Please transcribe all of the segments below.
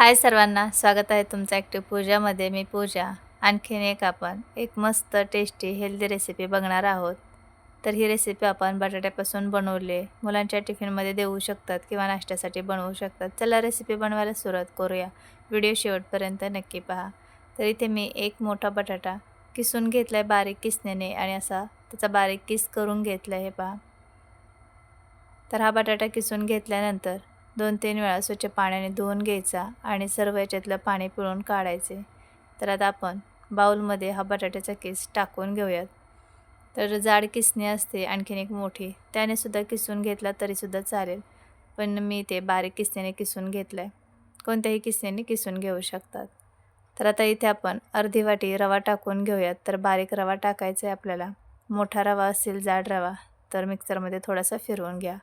हाय सर्वांना स्वागत आहे तुमचं ॲक्टिव्ह पूजामध्ये मी पूजा. आणखीन एक आपण एक मस्त टेस्टी हेल्दी रेसिपी बघणार आहोत. तर ही रेसिपी आपण बटाट्यापासून बनवली. मुलांच्या टिफिनमध्ये देऊ शकतात किंवा नाश्त्यासाठी बनवू शकतात. चला रेसिपी बनवायला सुरुवात करूया. व्हिडिओ शेवटपर्यंत नक्की पहा. तर इथे मी एक मोठा बटाटा किसून घेतला आहे बारीक किसण्याने आणि असा त्याचा बारीक किस करून घेतला आहे पहा. तर हा बटाटा किसून घेतल्यानंतर दोन तीन वेळा स्वच्छ पाण्याने धुवून घ्यायचा आणि सर्व याच्यातलं पाणी पिळून काढायचे. तर आता आपण बाऊलमध्ये हा बटाट्याचा किस टाकून घेऊयात. तर जाड किसणी असते आणखीन एक मोठी. त्याने सुद्धा किसून घेतला तरीसुद्धा चालेल. पण मी ते बारीक किसण्याने किसून घेतलं आहे कोणत्याही किसण्याने किसून घेऊ शकतात. तर आता इथे आपण अर्धी वाटी रवा टाकून घेऊयात. तर बारीक रवा टाकायचा आहे आपल्याला. मोठा रवा असेल जाड रवा तर मिक्सरमध्ये थोडासा फिरवून घ्या.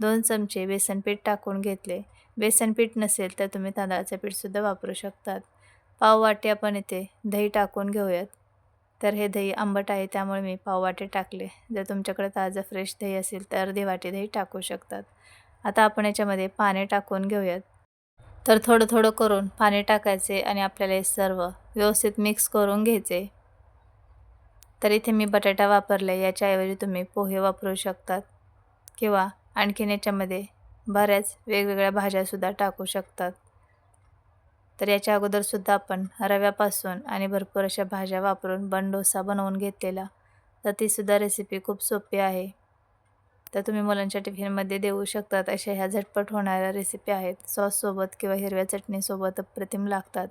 दोन चमचे बेसनपीठ टाकून घेतले. बेसनपीठ नसेल तर तुम्ही तांदळाचं पीठसुद्धा वापरू शकतात. पाववाटे आपण इथे दही टाकून घेऊयात. तर हे दही आंबट आहे त्यामुळे मी पाववाटे टाकले. जर तुमच्याकडे ताजं फ्रेश दही असेल तर अर्धी वाटी दही टाकू शकतात. आता आपण याच्यामध्ये पाणी टाकून घेऊयात. तर थोडं थोडं करून पाणी टाकायचे आणि आपल्याला हे सर्व व्यवस्थित मिक्स करून घ्यायचे. तर इथे मी बटाटा वापरले याच्याऐवजी तुम्ही पोहे वापरू शकतात किंवा आणखीन याच्यामध्ये बऱ्याच वेगवेगळ्या भाज्यासुद्धा टाकू शकतात. तर याच्या अगोदरसुद्धा आपण रव्यापासून आणि भरपूर अशा भाज्या वापरून बन डोसा बनवून घेतलेला. तर तीसुद्धा रेसिपी खूप सोपी आहे. तर तुम्ही मुलांच्या टिफिनमध्ये देऊ शकतात अशा ह्या झटपट होणाऱ्या रेसिपी आहेत. सॉससोबत किंवा हिरव्या चटणीसोबत अप्रतिम लागतात.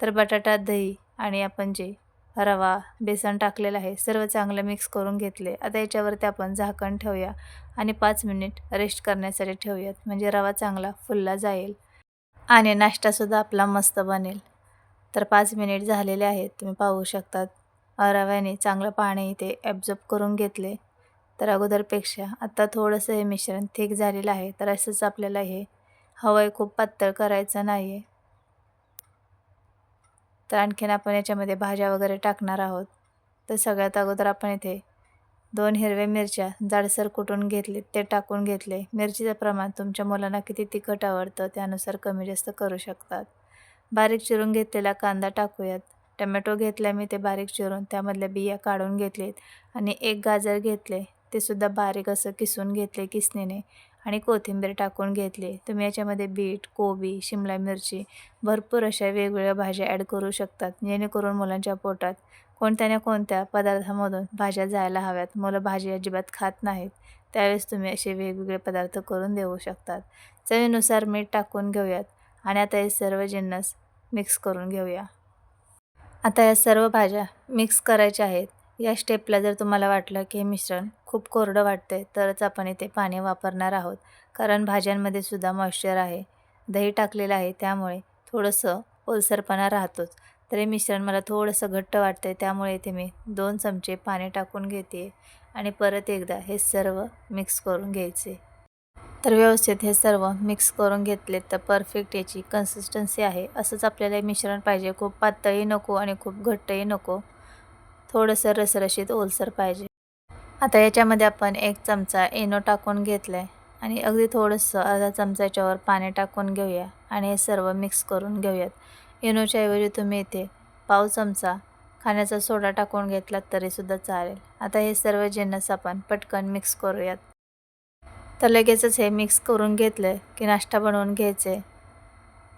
तर बटाटा दही आणि आपण जे रवा बेसन टाकलेलं आहे. सर्व चांगलं मिक्स करून घेतले. आता याच्यावरती आपण झाकण ठेवूया आणि पाच मिनिट रेस्ट करण्यासाठी ठेवूयात. म्हणजे रवा चांगला फुलला जाईल. आणि नाश्तासुद्धा आपला मस्त बनेल. तर पाच मिनिट झालेले आहेत. तुम्ही पाहू शकतात. रव्याने चांगलं पाणी इथे ॲब्झॉर्ब करून घेतले. तर अगोदरपेक्षा आत्ता थोडंसं हे मिश्रण थिक झालेलं आहे. तर असंच आपल्याला हे हवं आहे खूप पातळ करायचं नाही आहे तर आणखीन आपण याच्यामध्ये भाज्या वगैरे टाकणार आहोत. तर सगळ्यात अगोदर आपण इथे दोन हिरव्या मिरच्या जाडसर कुटून घेतले ते टाकून घेतले. मिरचीचं प्रमाण तुमच्या मुलांना किती तिखट आवडतं त्यानुसार कमी जास्त करू शकतात. बारीक चिरून घेतलेला कांदा टाकूयात. टमॅटो घेतला मी ते बारीक चिरून त्यामधल्या बिया काढून घेतलेत आणि एक गाजर घेतले ते सुद्धा बारीक असं किसून घेतले किसणीने. आणि कोथिंबीर टाकून घेतली. तुम्ही याच्यामध्ये बीट कोबी शिमला मिरची भरपूर अशा वेगवेगळ्या भाज्या ॲड करू शकतात जेणेकरून मुलांच्या पोटात कोणत्या ना कोणत्या पदार्थामधून भाज्या जायला हव्यात. मुलं भाजी अजिबात खात नाहीत त्यावेळेस तुम्ही असे वेगवेगळे पदार्थ करून देऊ शकतात. चवीनुसार मीठ टाकून घेऊयात आणि आता हे सर्व जिन्नस मिक्स करून घेऊया. आता या सर्व भाज्या मिक्स करायच्या आहेत. या स्टेपला जर तुम्हाला वाटलं की हे मिश्रण खूप कोरडं वाटते तरच आपण इथे पाणी वापरणार आहोत. कारण भाज्यांमध्ये सुद्धा मॉइश्चर आहे दही टाकलेलं आहे त्यामुळे थोडंसं ओलसरपणा राहतोच. तर हे मिश्रण मला थोडंसं घट्ट वाटतं आहे त्यामुळे इथे मी दोन चमचे पाणी टाकून घेते आणि परत एकदा हे सर्व मिक्स करून घ्यायचे. तर व्यवस्थित हे सर्व मिक्स करून घेतले तर परफेक्ट याची कन्सिस्टन्सी आहे. असंच आपल्याला मिश्रण पाहिजे. खूप पातळही नको आणि खूप घट्टही नको. थोडंसं रसरशीत ओलसर पाहिजे. आता याच्यामध्ये आपण एक चमचा एनो टाकून घेतलं आहे आणि अगदी थोडंसं अर्धा चमचाच्यावर पाणी टाकून घेऊया आणि हे सर्व मिक्स करून घेऊयात. एनोच्या ऐवजी तुम्ही इथे पाव चमचा खाण्याचा सोडा टाकून घेतलात तरीसुद्धा चालेल. आता हे सर्व जिन्नस आपण पटकन मिक्स करूयात. तर लगेचच हे मिक्स करून घेतलं की नाश्ता बनवून घ्यायचे.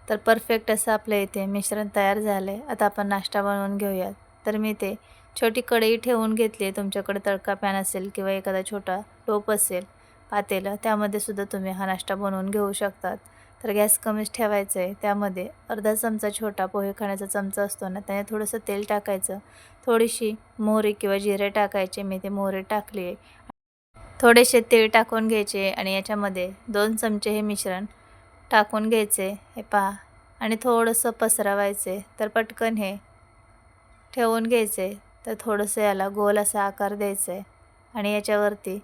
तर परफेक्ट असं आपल्या इथे मिश्रण तयार झालं आहे आता आपण नाश्ता बनवून घेऊयात. तर मी ते छोटी कढई ठेवून घेतली तुमच्याकडे तडका पॅन असेल किंवा एखादा छोटा टोप असेल पातेलं त्यामध्ये सुद्धा तुम्ही हा नाश्ता बनवून घेऊ शकतात. तर गॅस कमीच ठेवायचं आहे. त्यामध्ये अर्धा चमचा छोटा पोहे खाण्याचा चमचा असतो ना त्याने थोडंसं तेल टाकायचं. थोडीशी मोहरी किंवा जिरे टाकायचे. मी ते मोहरी टाकली आहे. थोडेसे तेल टाकून घ्यायचे आणि याच्यामध्ये दोन चमचे हे मिश्रण टाकून घ्यायचे. हे पहा. आणि थोडंसं पसरवायचे. तर पटकन हे ठेवून घ्यायचे. तर थोडंसं याला गोल असा आकार द्यायचा आहे आणि याच्यावरती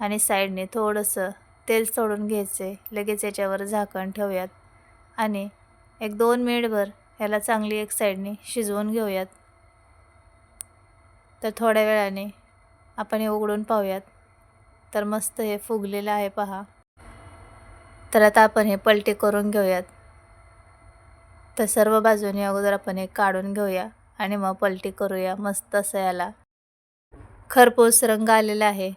आणि साईडने थोडंसं तेल सोडून घ्यायचे लगेच याच्यावर झाकण ठेवूयात आणि एक दोन मिनिटभर याला चांगली एक साईडने शिजवून घेऊयात. तर थोड्या वेळाने आपण हे उघडून पाहूयात. तर मस्त हे फुगलेलं आहे पहा. तर आता आपण हे पलटी करून घेऊयात. तर सर्व बाजूने अगोदर आपण हे काढून घेऊया. आणि मग पलटी करूया मस्त असं याला. खरपूस रंग आलेला आहे.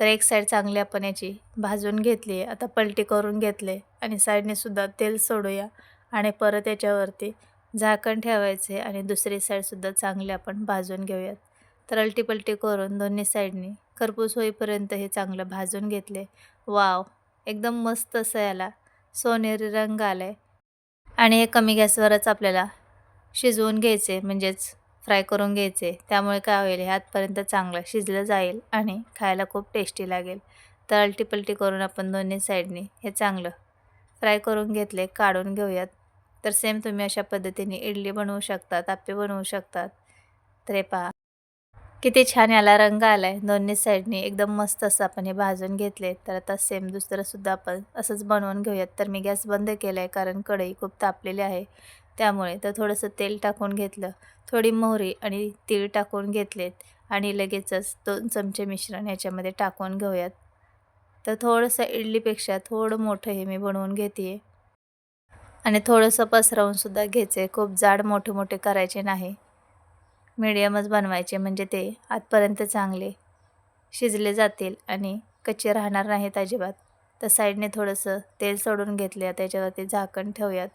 तर एक साईड चांगली आपण याची भाजून घेतली आहे. आता पलटी करून घेतले आणि साईडने सुद्धा तेल सोडूया आणि परत याच्यावरती झाकण ठेवायचे आणि दुसरी साईडसुद्धा चांगली आपण भाजून घेऊयात. तर अलटी पलटी करून दोन्ही साईडनी खरपूस होईपर्यंत हे चांगलं भाजून घेतले वाव! एकदम मस्त असं याला. सोनेरी रंग आला आहे आणि हे कमी गॅसवरच आपल्याला शिजवून घ्यायचे म्हणजेच फ्राय करून घ्यायचे. त्यामुळे काय होईल हे आतपर्यंत चांगलं शिजलं जाईल आणि खायला खूप टेस्टी लागेल. तर अल्टीपलटी करून आपण दोन्ही साईडनी हे चांगलं फ्राय करून घेतले काढून घेऊयात. तर सेम तुम्ही अशा पद्धतीने इडली बनवू शकतात आप्पे बनवू शकतात. तर हे पहा. किती छान याला रंग आला आहे दोन्ही साईडनी एकदम मस्त असं आपण हे भाजून घेतले. तर आता सेम दुसरंसुद्धा आपण असंच बनवून घेऊयात. तर मी गॅस बंद केला आहे कारण कढई खूप तापलेली आहे. त्यामुळे तर थोडंसं तेल टाकून घेतलं थोडी मोहरी आणि तीळ टाकून घेतलेत आणि लगेचच दोन चमचे मिश्रण याच्यामध्ये टाकून घेऊयात. तर थोडंसं इडलीपेक्षा थोडं मोठं हे मी बनवून घेते आणि थोडंसं पसरवूनसुद्धा घ्यायचं आहे खूप जाड मोठे मोठे करायचे नाही. मिडियमच बनवायचे म्हणजे ते आतपर्यंत चांगले शिजले जातील आणि कच्चे राहणार नाहीत अजिबात. तर साईडने थोडंसं तेल सोडून घेतले त्याच्यावरती झाकण ठेवूयात.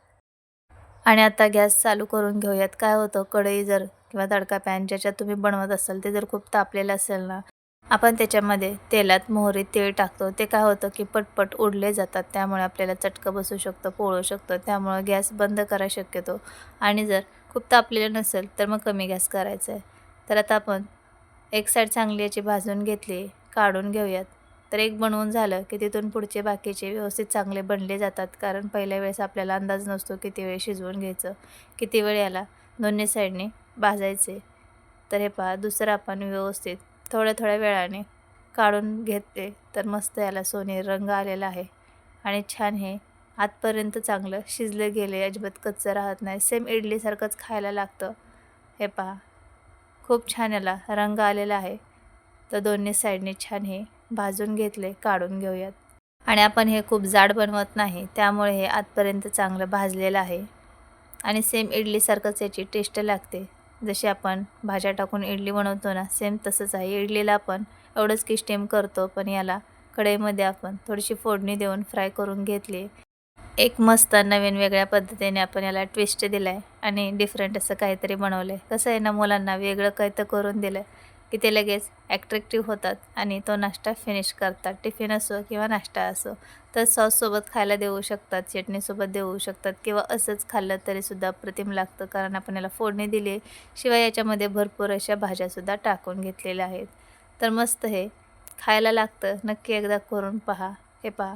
आणि आता गॅस चालू करून घेऊयात. काय होतं कढई जर किंवा तडका पॅन ज्याच्यात तुम्ही बनवत असाल ते जर खूप तापलेलं असेल ना आपण त्याच्यामध्ये तेलात मोहरी तेल टाकतो. ते काय होतं की पटपट उडले जातात. त्यामुळे आपल्याला चटकं बसू शकतं पोळू शकतं. त्यामुळं गॅस बंद करा शक्यतो. आणि जर खूप तापलेलं नसेल तर मग कमी गॅस करायचा आहे. तर आता आपण एक साईड चांगली याची भाजून घेतली काढून घेऊयात. तर एक बनवून झालं की तिथून पुढचे बाकीचे व्यवस्थित चांगले बनले जातात. कारण पहिल्या वेळेस आपल्याला अंदाज नसतो किती वेळ शिजवून घ्यायचं किती वेळ याला. दोन्ही साईडने भाजायचे. तर हे पहा दुसरं आपण व्यवस्थित थोड्या थोड्या वेळाने काढून घेते तर मस्त याला सोनेरी रंग आलेला आहे. आणि छान हे आतपर्यंत चांगलं शिजलं गेले. अजिबात कच्चं राहत नाही. सेम इडलीसारखंच खायला लागतं. हे पहा खूप छान याला रंग आलेला आहे. तर दोन्ही साईडने छान हे भाजून घेतले काढून घेऊयात. आणि आपण हे खूप जाड बनवत नाही त्यामुळे हे आतपर्यंत चांगलं भाजलेलं आहे. आणि सेम इडलीसारखंच याची टेस्ट लागते. जशी आपण भाज्या टाकून इडली बनवतो ना सेम तसंच आहे. इडलीला आपण एवढंच की स्टेम करतो पण याला कढईमध्ये आपण थोडीशी फोडणी देऊन फ्राय करून घेतली. एक मस्त नवीन वेगळ्या पद्धतीने आपण याला ट्विस्ट दिला आहे आणि डिफरंट असं काहीतरी बनवलं आहे कसं आहे ना मुलांना वेगळं काही तर करून दिलं आहे की ते लगेच ॲट्रॅक्टिव्ह होतात आणि तो नाश्ता फिनिश करतात. टिफिन असो किंवा नाश्ता असो तर सॉससोबत खायला देऊ शकतात चटणीसोबत देऊ शकतात किंवा असंच खाल्लं तरीसुद्धा अप्रतिम लागतं कारण आपण याला फोडणी दिली शिवाय याच्यामध्ये भरपूर अशा भाज्यासुद्धा टाकून घेतलेल्या आहेत. तर मस्त हे. खायला लागतं. नक्की एकदा करून पहा. हे पहा.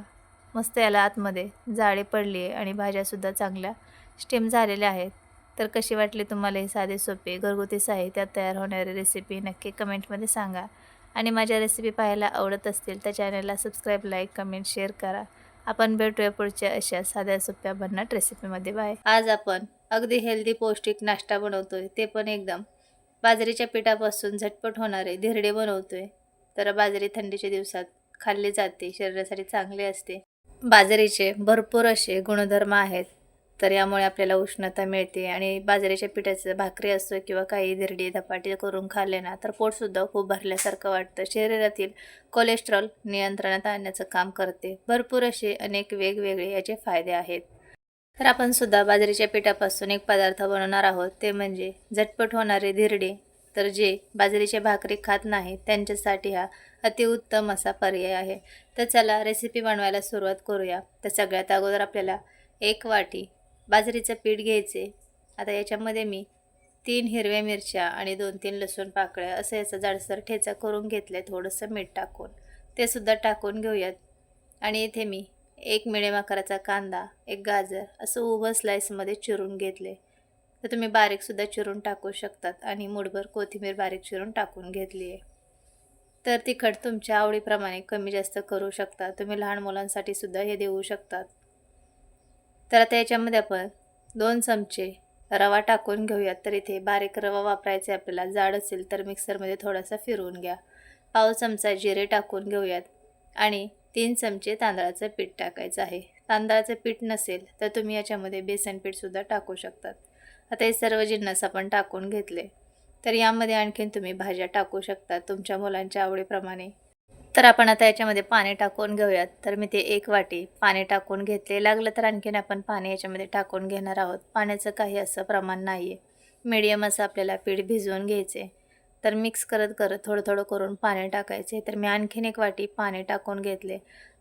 मस्त याला आतमध्ये जाळी पडली आहे आणि भाज्यासुद्धा चांगल्या स्टीम झालेल्या आहेत. तर कशी वाटली तुम्हाला ही साधे सोपे घरगुती साहित्यात तयार होणारी रेसिपी नक्की कमेंटमध्ये सांगा. आणि माझ्या रेसिपी पाहायला आवडत असतील तर चॅनलला सबस्क्राईब लाईक कमेंट शेअर करा. आपण भेटूया पुढच्या अशा साध्या सोप्या भन्नाट रेसिपीमध्ये बाय आज आपण अगदी हेल्दी पौष्टिक नाश्ता बनवतोय. ते पण एकदम. बाजरीच्या पिठापासून झटपट होणारे धिरडे बनवतोय. तर बाजरी थंडीच्या दिवसात खाल्ली जाते. शरीरासाठी चांगले असते. बाजरीचे भरपूर असे गुणधर्म आहेत. तर यामुळे आपल्याला उष्णता मिळते आणि बाजरीच्या पिठाचं भाकरी असो किंवा काही धिरडी धपाटी करून खाल्ले ना तर पोटसुद्धा खूप भरल्यासारखं वाटतं. शरीरातील कोलेस्ट्रॉल नियंत्रणात आणण्याचं काम करते. भरपूर असे अनेक वेगवेगळे याचे फायदे आहेत. तर आपण सुद्धा बाजरीच्या पिठापासून एक पदार्थ बनवणार आहोत ते म्हणजे झटपट होणारे धिरडे. तर जे बाजरीच्या भाकरी खात नाहीत त्यांच्यासाठी हा अतिउत्तम असा पर्याय आहे. तर चला रेसिपी बनवायला सुरुवात करूया. तर सगळ्यात अगोदर आपल्याला एक वाटी बाजरीचं पीठ घ्यायचे. आता याच्यामध्ये मी तीन हिरव्या मिरच्या आणि दोन तीन लसूण पाकळ्या असं याचा जाडसर ठेचा करून घेतलं आहे थोडंसं मीठ टाकून. ते सुद्धा टाकून घेऊयात. आणि इथे मी एक मिडियम आकाराचा कांदा एक गाजर असं उभं स्लाईसमध्ये चिरून घेतले तर तुम्ही बारीकसुद्धा चिरून टाकू शकतात आणि मुठभर कोथिंबीर बारीक चिरून टाकून घेतली आहे. तर तिखट तुमच्या आवडीप्रमाणे कमी जास्त करू शकता. तुम्ही लहान मुलांसाठी सुद्धा हे देऊ शकतात. तर आता याच्यामध्ये आपण दोन चमचे रवा टाकून घेऊयात. तर इथे बारीक रवा वापरायचा आहे आपल्याला. जाड असेल तर मिक्सरमध्ये थोडासा फिरवून घ्या. पाव चमचा जिरे टाकून घेऊयात. आणि तीन चमचे तांदळाचं पीठ टाकायचं आहे. तांदळाचं पीठ नसेल तर तुम्ही याच्यामध्ये बेसन पीठसुद्धा टाकू शकतात. आता हे सर्व जिन्नस आपण टाकून घेतले. तर यामध्ये आणखीन तुम्ही भाज्या टाकू शकता. तुमच्या मुलांच्या आवडीप्रमाणे. तर आपण आता याच्यामध्ये पाणी टाकून घेऊयात. तर मी ते एक वाटी पाणी टाकून घेतले. लागलं तर आणखीन आपण पाणी याच्यामध्ये टाकून घेणार आहोत. पाण्याचं काही असं प्रमाण नाही आहे मीडियम असं आपल्याला पीठ भिजवून घ्यायचे तर मिक्स करत करत थोडं थोडं करून पाणी टाकायचे तर मी आणखीन एक वाटी पाणी टाकून घेतले.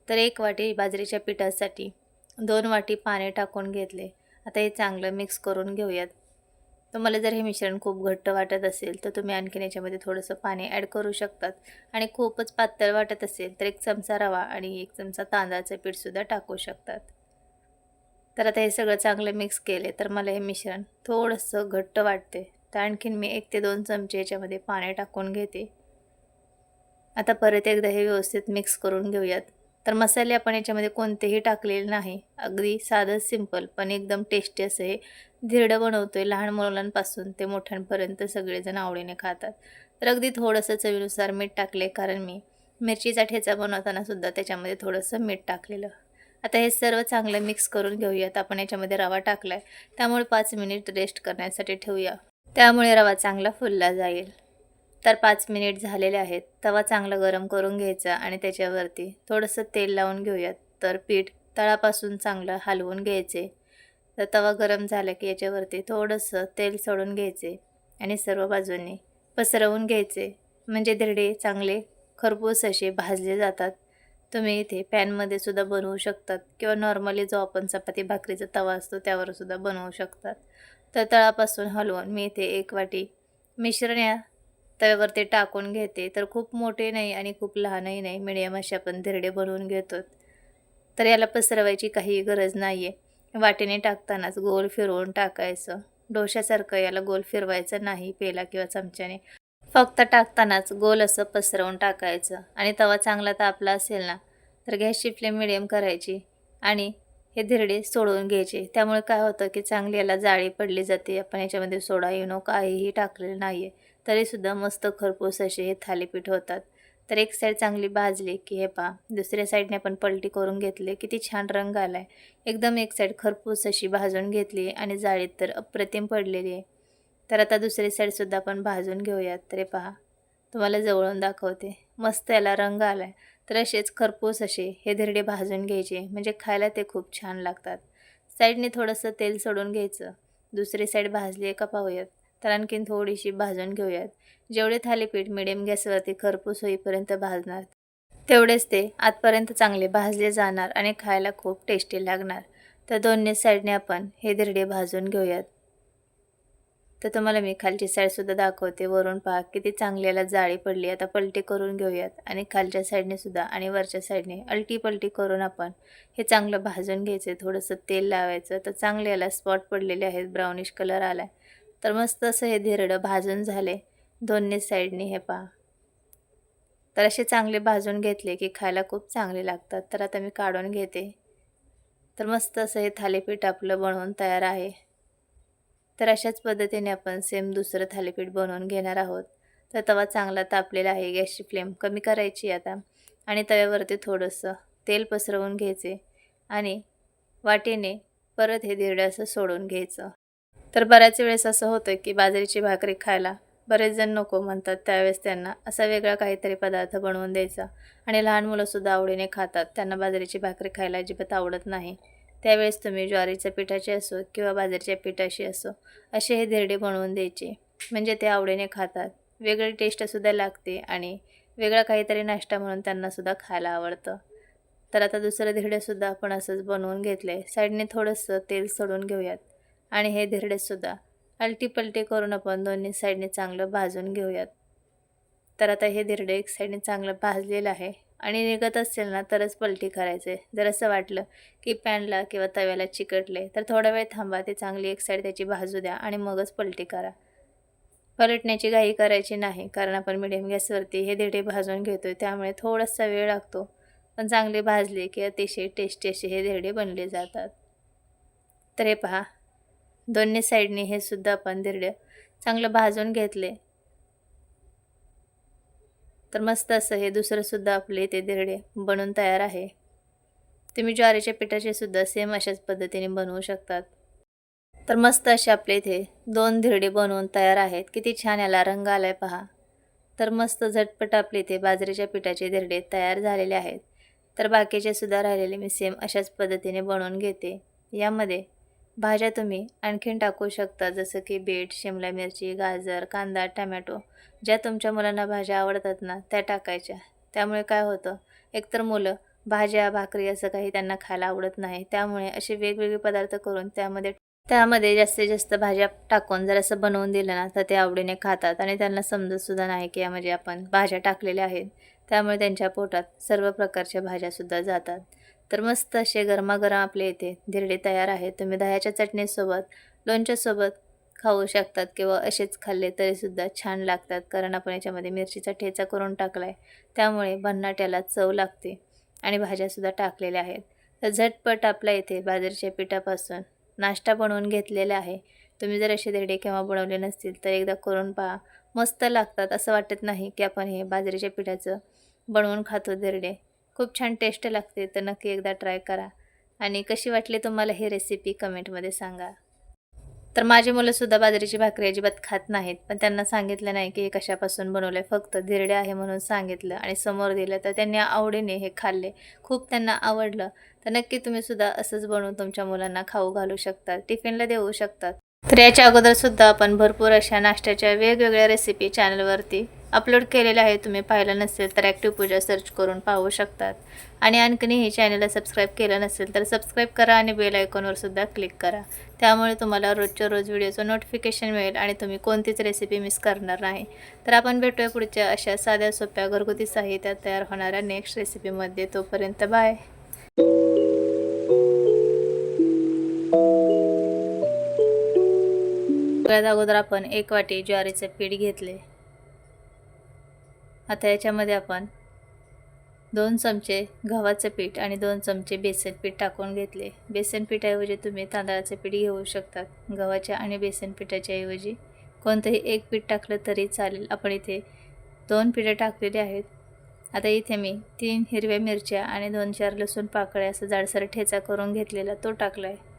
तर एक वाटी बाजरीच्या पिठासाठी दोन वाटी पाणी टाकून घेतले. आता हे चांगलं मिक्स करून घेऊयात. तुम्हाला जर हे मिश्रण खूप घट्ट वाटत असेल तर तुम्ही आणखीन याच्यामध्ये थोडंसं पाणी ॲड करू शकतात. आणि खूपच पातळ वाटत असेल तर एक चमचा रवा आणि एक चमचा तांदळाचं पीठसुद्धा टाकू शकतात. तर आता हे सगळं चांगलं मिक्स केले तर मला हे मिश्रण थोडंसं घट्ट वाटते तर आणखीन मी एक ते दोन चमचे याच्यामध्ये पाणी टाकून घेते. आता परत एकदा हे व्यवस्थित मिक्स करून घेऊयात. तर मसाले आपण याच्यामध्ये कोणतेही टाकलेले नाही. अगदी साधं सिंपल पण एकदम टेस्टी असं हे धिरडं बनवतो आहे लहान मुलांपासून ते मोठ्यांपर्यंत सगळेजण आवडीने खातात. तर अगदी थोडंसं चवीनुसार मीठ टाकले कारण मी मिरचीचा ठेचा बनवताना सुद्धा त्याच्यामध्ये थोडंसं मीठ टाकलेलं. आता हे सर्व चांगलं मिक्स करून घेऊयात. आपण याच्यामध्ये रवा टाकला आहे त्यामुळे पाच मिनिट रेस्ट करण्यासाठी ठेवूया. त्यामुळे रवा चांगला फुलला जाईल. तर पाच मिनिट झालेले आहेत. तवा चांगला गरम करून घ्यायचा आणि त्याच्यावरती थोडंसं तेल लावून घेऊयात. तर पीठ तळापासून चांगलं हलवून घ्यायचे. तर तवा गरम झाला की याच्यावरती थोडंसं तेल सोडून घ्यायचे आणि सर्व बाजूंनी पसरवून घ्यायचे. म्हणजे धिरडे चांगले खरपूस असे भाजले जातात. तुम्ही इथे पॅनमध्ये सुद्धा बनवू शकतात किंवा नॉर्मली जो आपण चपाती भाकरीचा तवा असतो त्यावर सुद्धा बनवू शकतात. तर तळापासून हलवून मी इथे एक वाटी मिश्रण या तव्यावरती टाकून घेते. तर खूप मोठे नाही आणि खूप लहानही नाही. मिडियम असे आपण धिरडे बनवून घेतो तर याला पसरवायची काही गरज नाही आहे वाटेने टाकतानाच गोल फिरवून टाकायचं. डोशासारखं याला गोल फिरवायचं नाही पेला किंवा चमच्याने. फक्त टाकतानाच गोल असं पसरवून टाकायचं. आणि तवा चांगला तापला असेल ना तर गॅसची फ्लेम मिडियम करायची आणि हे धिरडे सोडवून घ्यायचे. त्यामुळे काय होतं की चांगली याला जाळी पडली जाते. आपण याच्यामध्ये सोडा इनो काहीही टाकलेलं नाही आहे तरीसुद्धा मस्त खरपूस असे हे थालीपीठ होतात. तर एक साईड चांगली भाजली की हे पहा दुसऱ्या साईडने आपण पलटी करून घेतले किती छान रंग आला आहे एकदम एक साईड खरपूस अशी भाजून घेतली आणि जाळीत तर अप्रतिम पडलेली आहे. तर आता दुसरी साईडसुद्धा आपण भाजून घेऊयात. तर हे पहा तुम्हाला जवळून दाखवते. मस्त याला रंग आला आहे तर असेच खरपूस असे हे धिरडे भाजून घ्यायचे म्हणजे खायला ते खूप छान लागतात. साईडने थोडंसं तेल सोडून घ्यायचं. दुसरी साईड भाजली आहे का पाहूयात. तर आणखीन थोडीशी भाजून घेऊयात. जेवढे थालीपीठ मिडियम गॅसवरती खरपूस होईपर्यंत भाजणार तेवढेच ते आतपर्यंत चांगले भाजले जाणार आणि खायला खूप टेस्टी लागणार. तर दोन्ही साईडने आपण हे धिरडे भाजून घेऊयात. तर तुम्हाला मी खालची साईडसुद्धा दाखवते. वरून पहा किती चांगल्याला जाळी पडली. आता पलटी करून घेऊयात आणि खालच्या साईडने सुद्धा आणि वरच्या साईडने अलटी पलटी करून आपण हे चांगलं भाजून घ्यायचं. थोडंसं तेल लावायचं. तर चांगल्याला स्पॉट पडलेले आहेत. ब्राउनिश कलर आला आहे तर मस्त असं हे धिरडं भाजून झाले. दोन्ही साईडने हे पहा. तर असे चांगले भाजून घेतले की खायला खूप चांगले लागतात. तर आता मी काढून घेते. तर मस्त असं हे थालीपीठ आपलं बनवून तयार आहे. तर अशाच पद्धतीने आपण सेम दुसरं थालीपीठ बनवून घेणार आहोत. तर तवा चांगला तापलेला आहे. गॅसची फ्लेम कमी करायची आता. आणि तव्यावरती थोडंसं तेल पसरवून घ्यायचे. आणि वाटेने परत हे धिरडं असं सोडून घ्यायचं. तर बऱ्याच वेळेस असं होतं की बाजरीची भाकरी खायला बरेच जण नको म्हणतात त्यावेळेस त्यांना. असा वेगळा काहीतरी पदार्थ बनवून द्यायचा. आणि लहान मुलंसुद्धा आवडीने खातात. त्यांना बाजरीची भाकरी खायला अजिबात आवडत नाही. त्यावेळेस तुम्ही ज्वारीच्या पिठाची असो किंवा बाजरीच्या पिठाशी असो असे हे धिरडे बनवून द्यायचे. म्हणजे ते आवडीने खातात. वेगळी टेस्टसुद्धा लागते आणि वेगळा काहीतरी नाश्ता म्हणून त्यांनासुद्धा खायला आवडतं. तर आता दुसरं धिरडेसुद्धा आपण असंच बनवून घेतलं आहे साईडने थोडंसं तेल सोडून घेऊयात. आणि हे धिरडेसुद्धा अलटी पलटी करून आपण दोन्ही साईडने चांगलं भाजून घेऊयात. तर आता हे धिरडे एक साईडने चांगलं भाजलेलं आहे. आणि निघत असेल ना तरच पलटी करायचे. जर असं वाटलं की पॅनला किंवा तव्याला चिकटले तर थोडा वेळ थांबा ते चांगली एक साईड त्याची भाजू द्या आणि मगच पलटी करा. पलटण्याची घाई करायची नाही कारण आपण मिडियम गॅसवरती हे धिरडे भाजून घेतो आहे त्यामुळे थोडासा वेळ लागतो. पण चांगले भाजले की अतिशय टेस्टी असे हे धिरडे बनले जातात. तर हे पहा दोन्ही साईडने हे सुद्धा आपण धिरडे चांगलं भाजून घेतले. तर मस्त असं हे दुसरंसुद्धा आपले इथे धिरडे बनून तयार आहे. तुम्ही ज्वारीच्या पिठाचे सुद्धा सेम अशाच पद्धतीने बनवू शकतात. तर मस्त असे आपले इथे दोन धिरडे बनवून तयार आहेत. किती छान याला रंग आलाय पहा. तर मस्त झटपट आपले इथे बाजरीच्या पिठाचे धिरडे तयार झालेले आहेत. तर बाकीचे सुद्धा राहिलेले मी सेम अशाच पद्धतीने बनवून घेते. यामध्ये भाज्या तुम्ही आणखीन टाकू शकता जसं की बीट शिमला मिरची गाजर कांदा टमॅटो ज्या तुमच्या मुलांना भाज्या आवडतात ना त्या टाकायच्या. त्यामुळे काय होतं एकतर मुलं भाज्या भाकरी असं काही त्यांना खायला आवडत नाही त्यामुळे असे वेगवेगळे पदार्थ करून त्यामध्ये त्यामध्ये जास्तीत जास्त भाज्या टाकून जर असं बनवून दिलं ना तर ते आवडीने खातात आणि त्यांना समजतसुद्धा नाही की यामध्ये आपण भाज्या टाकलेल्या आहेत. त्यामुळे त्यांच्या पोटात सर्व प्रकारच्या भाज्यासुद्धा जातात. तर मस्त असे गरमागरम आपले इथे धिरडे तयार आहेत. तुम्ही दह्याच्या चटणीसोबत लोणच्यासोबत खाऊ शकतात किंवा असेच खाल्ले तरीसुद्धा छान लागतात. कारण आपण याच्यामध्ये मिरचीचा ठेचा करून टाकला आहे त्यामुळे भन्नाट्याला चव लागते आणि भाज्यासुद्धा टाकलेल्या आहेत. तर झटपट आपल्या इथे बाजरीच्या पिठापासून नाश्ता बनवून घेतलेला आहे. तुम्ही जर असे धिरडे केव्हा बनवले नसतील तर एकदा करून पहा. मस्त लागतात. असं वाटत नाही की आपण हे बाजरीच्या पिठाचं बनवून खातो धिरडे. खूप छान टेस्ट लागते तर नक्की एकदा ट्राय करा. आणि कशी वाटली तुम्हाला ही रेसिपी कमेंटमध्ये सांगा. तर माझी मुलंसुद्धा बाजरीची भाकरी अजिबात खात नाहीत पण त्यांना सांगितलं नाही की हे कशापासून बनवलं आहे फक्त धिरडे आहे म्हणून सांगितलं आणि समोर दिलं तर त्यांनी आवडीने हे खाल्ले. खूप त्यांना आवडलं. तर नक्की तुम्ही सुद्धा असंच बनवून तुमच्या मुलांना खाऊ घालू शकतात टिफिनला देऊ शकतात तर याच्या अगोदरसुद्धा आपण भरपूर अशा नाश्त्याच्या वेगवेगळ्या रेसिपी चॅनलवरती अपलोड केलेल्या आहे तुम्ही पाहिलं नसेल तर ॲक्टिव्ह पूजा सर्च करून पाहू शकतात. आणि आणखीनही हे चॅनलला सबस्क्राईब केलं नसेल तर सबस्क्राईब करा आणि बेल आयकॉनवर सुद्धा क्लिक करा. त्यामुळे तुम्हाला रोजच्या रोज व्हिडिओचं नोटिफिकेशन मिळेल आणि तुम्ही कोणतीच रेसिपी मिस करणार नाही. तर आपण भेटूया पुढच्या अशा साध्या सोप्या घरगुती साहित्यात तयार होणाऱ्या नेक्स्ट रेसिपीमध्ये तोपर्यंत बाय सगळ्यात अगोदर आपण एक वाटी ज्वारीचे पीठ घेतले. आता याच्यामध्ये आपण दोन चमचे गव्हाचं पीठ आणि दोन चमचे बेसन पीठ टाकून घेतले. बेसन पीठाऐवजी तुम्ही तांदळाचं पीठ घेऊ शकतात. गव्हाच्या आणि बेसन पिठाच्या ऐवजी कोणतंही एक पीठ टाकलं तरी चालेल. आपण इथे दोन पिठं टाकलेली आहेत. आता इथे मी तीन हिरव्या मिरच्या आणि दोन चार लसूण पाकळ्या असं जाडसर ठेचा करून घेतलेला तो टाकला आहे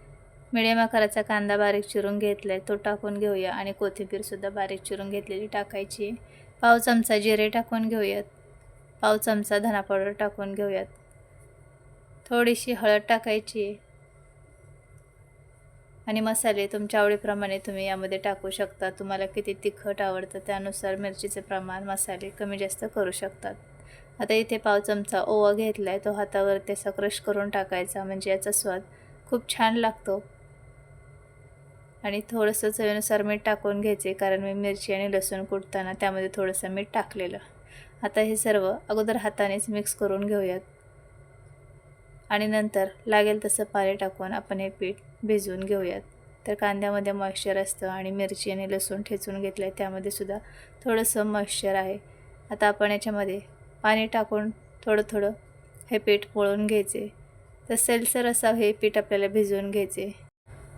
मिडियम आकाराचा कांदा बारीक चिरून घेतला आहे तो टाकून घेऊया आणि कोथिंबीरसुद्धा बारीक चिरून घेतलेली टाकायची. पाव चमचा जिरे टाकून घेऊयात. पाव चमचा धना पावडर टाकून घेऊयात. थोडीशी हळद टाकायची. आणि मसाले तुमच्या आवडीप्रमाणे तुम्ही यामध्ये टाकू शकता. तुम्हाला किती तिखट आवडतं त्यानुसार मिरचीचे प्रमाण मसाले कमी जास्त करू शकतात. आता इथे पाव चमचा ओवा घेतला आहे तो हातावर त्याचा क्रश करून टाकायचा. म्हणजे याचा स्वाद खूप छान लागतो. आणि थोडंसं चवीनुसार मीठ टाकून घ्यायचे कारण मी मिरची आणि लसूण कुटताना त्यामध्ये थोडंसं मीठ टाकलेलं. आता हे सर्व अगोदर हातानेच मिक्स करून घेऊयात. आणि नंतर लागेल तसं पाणी टाकून आपण हे पीठ भिजवून घेऊयात. तर कांद्यामध्ये मॉइश्चर असतं आणि मिरची आणि लसूण ठेचून घेतलं आहे त्यामध्ये सुद्धा थोडंसं मॉइश्चर आहे. आता आपण याच्यामध्ये पाणी टाकून थोडं थोडं हे पीठ पळून घ्यायचे. तर सेलसर असं हे पीठ आपल्याला भिजवून घ्यायचे.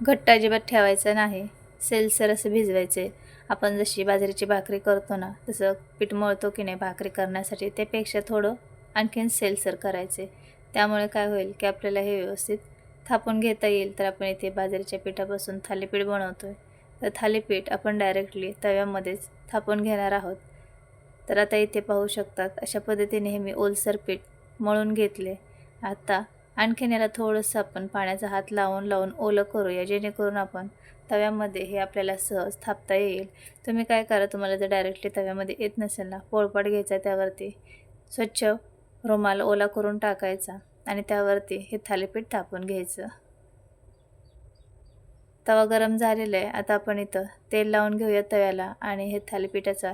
घट्ट अजिबात ठेवायचं नाही. सेलसर असं भिजवायचे. आपण जशी बाजरीची भाकरी करतो ना तसं पीठ मळतो की नाही भाकरी करण्यासाठी त्यापेक्षा थोडं आणखीन सेलसर करायचे. त्यामुळे काय होईल की आपल्याला हे व्यवस्थित थापून घेता येईल. तर आपण इथे बाजरीच्या पिठापासून थालीपीठ बनवतो आहे तर थालीपीठ आपण डायरेक्टली तव्यामध्येच थापून घेणार आहोत. तर आता इथे पाहू शकतात अशा पद्धतीने हे मी ओलसर पीठ मळून घेतले. आता आणखीन याला थोडंसं आपण पाण्याचा हात लावून लावून ओलं करूया जेणेकरून आपण तव्यामध्ये हे आपल्याला सहज थापता येईल. तुम्ही काय करा तुम्हाला जर डायरेक्टली तव्यामध्ये येत नसेल ना पोळपाट घ्यायचा त्यावरती स्वच्छ रुमाल ओला करून टाकायचा आणि त्यावरती हे थालीपीठ थापून घ्यायचं. तवा गरम झालेला आहे. आता आपण इथं तेल लावून घेऊया तव्याला आणि हे थालीपीठाचा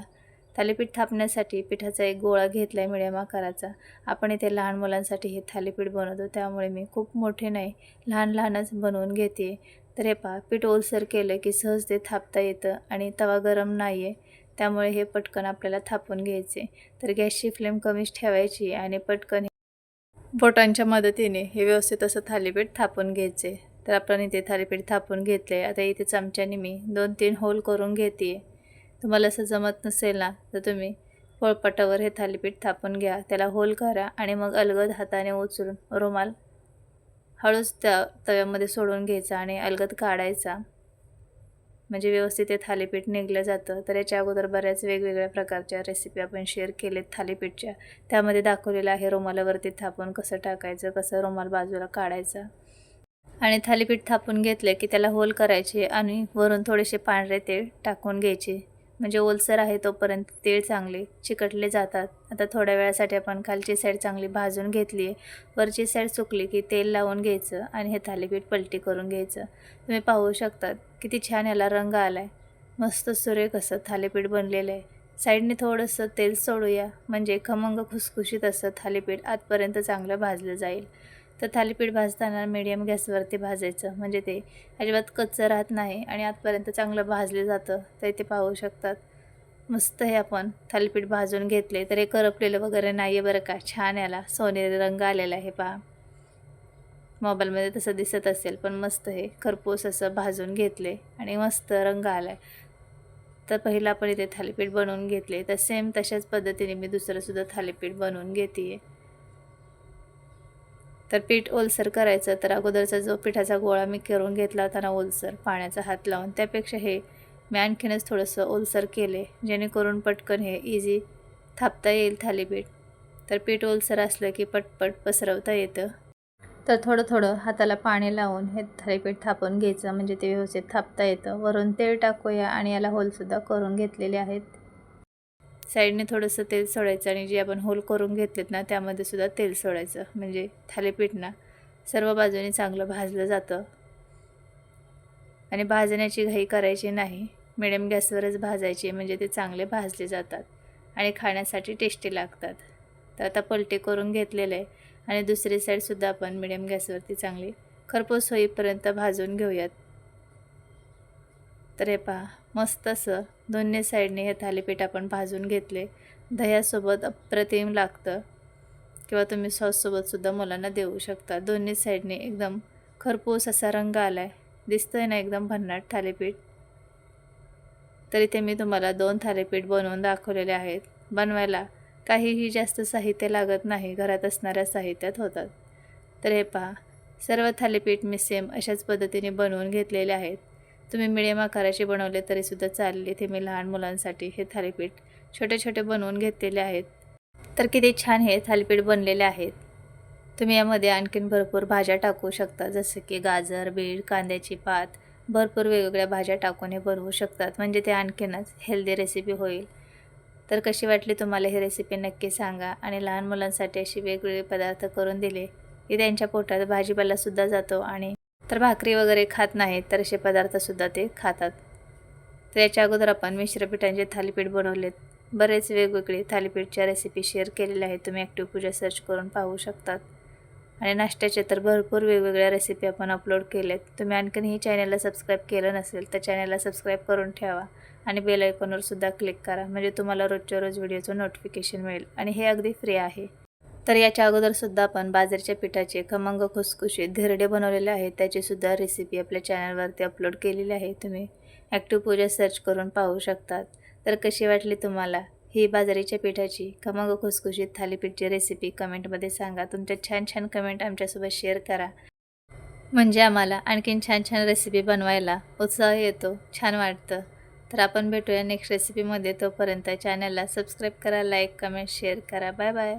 थालीपीठ थापण्यासाठी पिठाचा एक गोळा घेतला आहे मिडियम आकाराचा. आपण इथे लहान मुलांसाठी हे थालीपीठ बनवतो. त्यामुळे मी खूप मोठे नाही लहान लहानच बनवून घेते. तर हे पहा पीठ ओलसर केलं की सहज ते थापता येतं आणि तवा गरम नाही आहे त्यामुळे हे पटकन आपल्याला थापून घ्यायचे. तर गॅसची फ्लेम कमीच ठेवायची आणि पटकन बोटांच्या मदतीने हे व्यवस्थित असं थालीपीठ थापून घ्यायचे. तर आपण इथे थालीपीठ थापून घेतले आता इथे चमच्याने मी दोन तीन होल करून घेते तुम्हाला असं जमत नसेल ना तर तुम्ही पोळपाटावर हे थालीपीठ थापून घ्या. त्याला होल करा आणि मग अलगद हाताने उचलून रुमाल हळूच त्या तव्यामध्ये सोडून घ्यायचा आणि अलगद काढायचा. म्हणजे व्यवस्थित ते थालीपीठ निघलं जातं. तर याच्या अगोदर बऱ्याच वेगवेगळ्या प्रकारच्या रेसिपी आपण शेअर केलेत थालीपीठच्या. त्यामध्ये दाखवलेलं आहे रुमालावरती थापून कसं टाकायचं कसं रुमाल बाजूला काढायचा. आणि थालीपीठ थापून घेतले की त्याला होल करायचे आणि वरून थोडेसे पांढरे तेल टाकून घ्यायचे. म्हणजे ओलसर आहे तोपर्यंत तेल चांगले चिकटले जातात. आता थोड्या वेळासाठी आपण खालची साईड चांगली भाजून घेतली आहे. वरची साईड सुकली की तेल लावून घ्यायचं आणि हे थालीपीठ पलटी करून घ्यायचं. तुम्ही पाहू शकतात किती छान याला रंग आला आहे मस्त सुरेख असं थालीपीठ बनलेलं आहे. साईडने थोडंसं तेल सोडूया. म्हणजे खमंग खुसखुशीत असं थालीपीठ आतपर्यंत चांगलं भाजलं जाईल. तर थालीपीठ भाजताना मीडियम गॅसवरती भाजायचं. म्हणजे ते अजिबात कच्चं राहत नाही आणि आतपर्यंत चांगलं भाजलं जातं तर ते पाहू शकतात. मस्त हे आपण थालीपीठ भाजून घेतले तर हे करपलेलं वगैरे नाही आहे बरं का. छान याला. सोनेरी रंग आलेला आहे पहा. मोबाईलमध्ये तसं दिसत असेल पण मस्त हे खरपूस असं भाजून घेतले आणि मस्त रंग आला आहे तर पहिलं आपण इथे थालीपीठ बनवून घेतले. तर सेम तशाच पद्धतीने मी दुसरंसुद्धा थालीपीठ बनवून घेते आहे तर पीठ ओलसर करायचं. तर अगोदरचा जो पिठाचा गोळा मी करून घेतला होता ना ओलसर पाण्याचा हात लावून त्यापेक्षा हे मी आणखीनच थोडंसं ओलसर केले जेणेकरून पटकन हे इझी थापता येईल थालीपीठ तर पीठ ओलसर असलं की पटपट पसरवता येतं. तर थोडं थोडं हाताला पाणी लावून हे थालीपीठ थापून घ्यायचं म्हणजे ते व्यवस्थित थापता येतं. वरून तेल टाकूया आणि याला होलसुद्धा करून घेतलेले आहेत. साईडने थोडंसं तेल सोडायचं आणि जे आपण होल करून घेतलेत ना त्यामध्ये सुद्धा तेल सोडायचं म्हणजे थालीपीठ ना सर्व बाजूने चांगलं भाजलं जातं. आणि भाजण्याची घाई करायची नाही. मिडियम गॅसवरच भाजायची म्हणजे ते चांगले भाजले जातात आणि खाण्यासाठी टेस्टी लागतात. तर आता पलटे करून घेतलेले आहे आणि दुसरी साईडसुद्धा आपण मिडियम गॅसवरती चांगली खरपूस होईपर्यंत भाजून घेऊयात. तर हे पहा. मस्त असं दोन्ही साईडने हे थालीपीठ आपण भाजून घेतले. दह्यासोबत अप्रतिम लागतं. किंवा तुम्ही सॉससोबतसुद्धा मुलांना देऊ शकता. दोन्ही साईडने एकदम खरपूस असा रंग आला आहे दिसतं आहे ना एकदम भन्नाट थालीपीठ. तर इथे मी तुम्हाला दोन थालीपीठ बनवून दाखवलेले आहेत. बनवायला काहीही जास्त साहित्य लागत नाही. घरात असणाऱ्या साहित्यात होतात. तर हे पहा सर्व थालीपीठ मी सेम अशाच पद्धतीने बनवून घेतलेले आहेत. तुम्ही मिडियम आकाराचे बनवले तरीसुद्धा चालले. इथे मी लहान मुलांसाठी हे थालीपीठ छोटे छोटे बनवून घेतलेले आहेत. तर किती छान हे थालीपीठ बनलेले आहेत. तुम्ही यामध्ये आणखीन भरपूर भाज्या टाकू शकता जसं की गाजर बीड कांद्याची पात भरपूर वेगवेगळ्या भाज्या टाकून हे बनवू शकतात. म्हणजे ते आणखीनच हेल्दी रेसिपी होईल. तर कशी वाटली तुम्हाला ही रेसिपी नक्की सांगा आणि लहान मुलांसाठी अशी वेगवेगळे पदार्थ करून दिले. की त्यांच्या पोटात भाजीपालासुद्धा जातो आणि तर भाकरी वगैरे खात नाहीत तर असे पदार्थसुद्धा ते खातात. तर याच्या अगोदर आपण मिश्रपीठांचे थालीपीठ बनवलेत. बरेच वेगवेगळे थालीपीठच्या रेसिपी शेअर केलेल्या आहेत. तुम्ही ॲक्टिव्ह पूजा सर्च करून पाहू शकतात. आणि नाश्त्याचे तर भरपूर वेगवेगळ्या रेसिपी आपण अपलोड केलेत. तुम्ही आणखीनही चॅनलला सबस्क्राईब केलं नसेल तर चॅनलला सबस्क्राईब करून ठेवा. आणि बेल आयकॉनवर सुद्धा क्लिक करा. म्हणजे तुम्हाला रोजच्या रोज व्हिडिओचं नोटिफिकेशन मिळेल. आणि हे अगदी फ्री आहे. तर याच्या अगोदरसुद्धा आपण बाजरीच्या पिठाचे खमंग खुसखुशीत धिरडे बनवलेले आहेत. त्याचीसुद्धा रेसिपी आपल्या चॅनलवरती अपलोड केलेली आहे. तुम्ही ॲक्टिव्ह पूजा सर्च करून पाहू शकतात. तर कशी वाटली तुम्हाला ही बाजरीच्या पिठाची खमंग खुसखुशीत थालीपीठची रेसिपी कमेंटमध्ये सांगा. तुमच्या छान छान कमेंट आमच्यासोबत शेअर करा. म्हणजे आम्हाला आणखीन छान छान रेसिपी बनवायला उत्साह येतो छान वाटतं. तर आपण भेटूया नेक्स्ट रेसिपीमध्ये तोपर्यंत चॅनलला सबस्क्राईब करा लाईक कमेंट शेअर करा. Bye bye